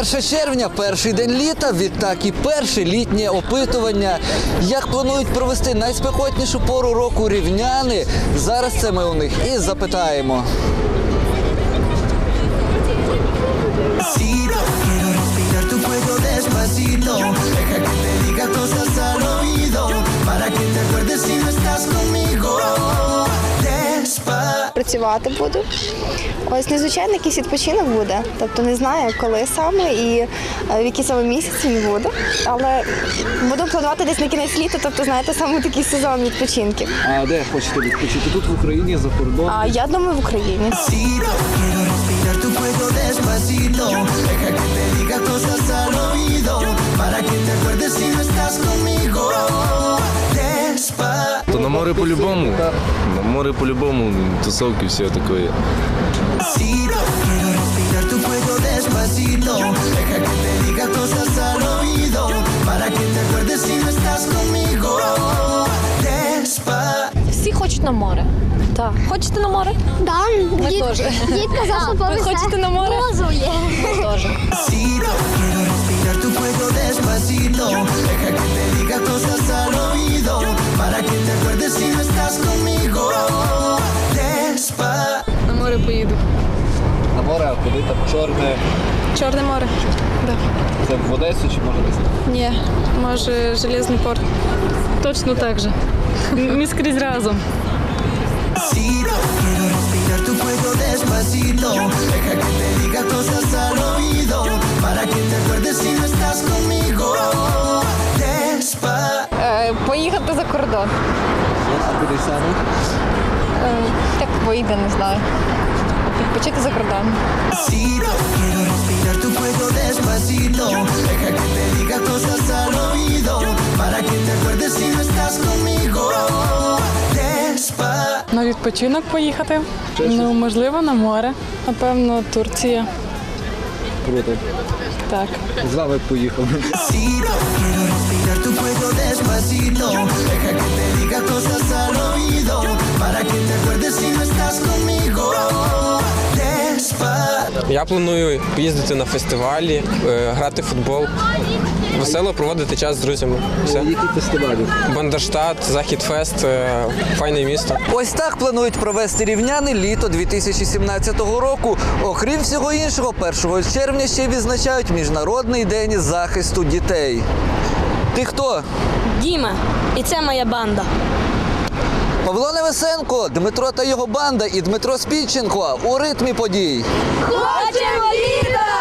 1 червня, перший день літа, відтак і перше літнє опитування. Як планують провести найспекотнішу пору року рівняни? Зараз це ми у них і запитаємо. Despacito, працювати буду. Ось незвичайно якийсь відпочинок буде. Тобто не знаю, коли саме і е, в який саме місяць він буде. Але буду планувати десь на кінець літа, тобто, знаєте, саме такий сезон відпочинків. А де хочете відпочити? Тут в Україні, за кордоном? А я думаю, в Україні. Deja que te diga cosas море по-любому. На море по-любому. Тусовки, все такое. Всі хочуть на море. Так. Хочете на море? Да, Ми дід, теж. дід казав, що Ви хочете на море? Мозу є. Ми теж. Куди там чорне? Чорне море. Да. Це в Одесу чи може десь? Ні, може Железний порт. Точно так же. Ми скрізь разом. Е, поїхати за кордон. А куди саме? Е, як вийде, не знаю. Відпочити за кордон. На відпочинок поїхати. Ну, можливо, на море. Напевно, Турція. Круто. Так. З вами поїхали. Deja que te diga cosas al oído. Я планую поїздити на фестивалі, е, грати в футбол, весело проводити час з друзями. Все. Які фестивалі? Бандерштат, Захід Фест, е, файне місто. Ось так планують провести рівняни літо 2017 року. Окрім всього іншого, 1 червня ще відзначають Міжнародний день захисту дітей. Ти хто? Діма, і це моя банда. Павло Невесенко, Дмитро та його банда і Дмитро Спільченко у ритмі подій. Хочемо літа!